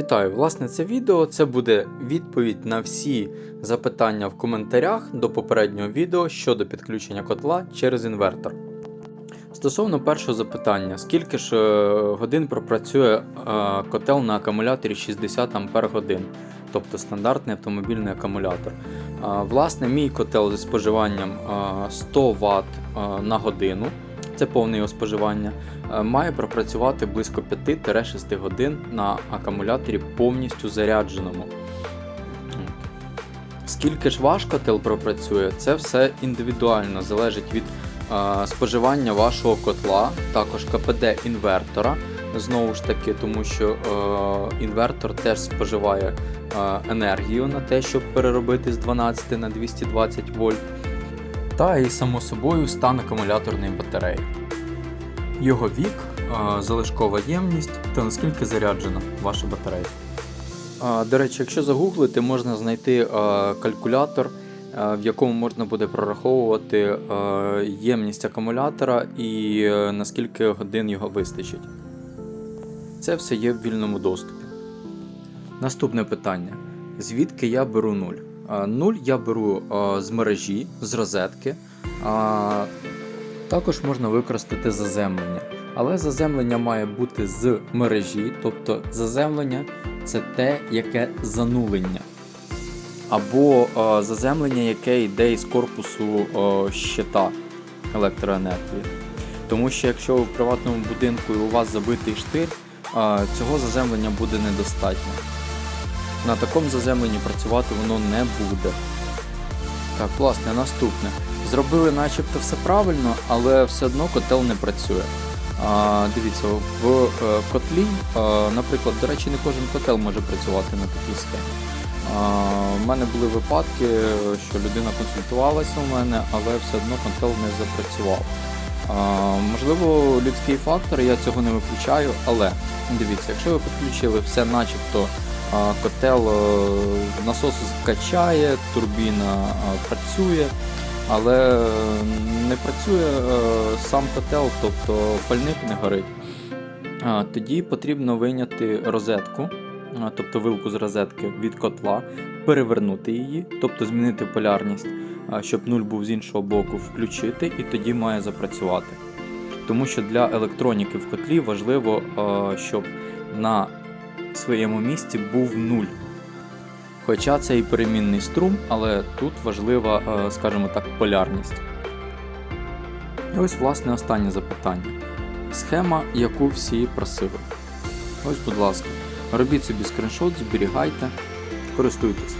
Вітаю! Власне, це відео це буде відповідь на всі запитання в коментарях до попереднього відео щодо підключення котла через інвертор. Стосовно першого запитання, скільки ж е, годин пропрацює е, котел на акумуляторі 60 Ах, тобто стандартний автомобільний акумулятор. Е, Власне, мій котел зі споживанням е, 100 Вт на годину, це повне його споживання, е, має пропрацювати близько 5-6 годин на акумуляторі повністю зарядженому. Скільки ж ваш котел пропрацює, це все індивідуально залежить від е, споживання вашого котла, також КПД інвертора. Знову ж таки, тому що е, інвертор теж споживає е, енергію на те, щоб переробити з 12 на 220 вольт. Та і само собою стан акумуляторної батареї. Його вік, залишкова ємність та наскільки заряджена ваша батарея. До речі, якщо загуглити, можна знайти калькулятор, в якому можна буде прораховувати ємність акумулятора і е, наскільки годин його вистачить. Це все є в вільному доступі. Наступне питання: звідки я беру нуль? А, Нуль я беру з мережі, з розетки. Також можна використати заземлення. Але заземлення має бути з мережі, тобто заземлення це те, яке занулення. Або е, заземлення, яке йде із корпусу е, щита електроенергії. Тому що якщо в приватному будинку і у вас забитий штир, е, цього заземлення буде недостатньо. На такому заземленні працювати воно не буде. Так, власне, наступне. Зробили начебто все правильно, але все одно котел не працює. А, дивіться, в е, котлі, е, наприклад, до речі, не кожен котел може працювати на такій схемі. У мене були випадки, що людина консультувалася у мене, але все одно котел не запрацював. Можливо, людський фактор, я цього не виключаю, але дивіться, якщо ви підключили все начебто котел е, насос качає, турбіна е, працює, але не працює е, сам котел, тобто пальник не горить. Тоді потрібно вийняти розетку, тобто вилку з розетки від котла, перевернути її, тобто змінити полярність, щоб нуль був з іншого боку, включити і тоді має запрацювати. Тому що для електроніки в котлі важливо, щоб на своєму місці був нуль. Хоча це і перемінний струм, але тут важлива, е, скажімо так, полярність. І ось, власне, останнє запитання. Схема, яку всі просили. Ось, будь ласка, робіть собі скріншот, зберігайте, користуйтесь.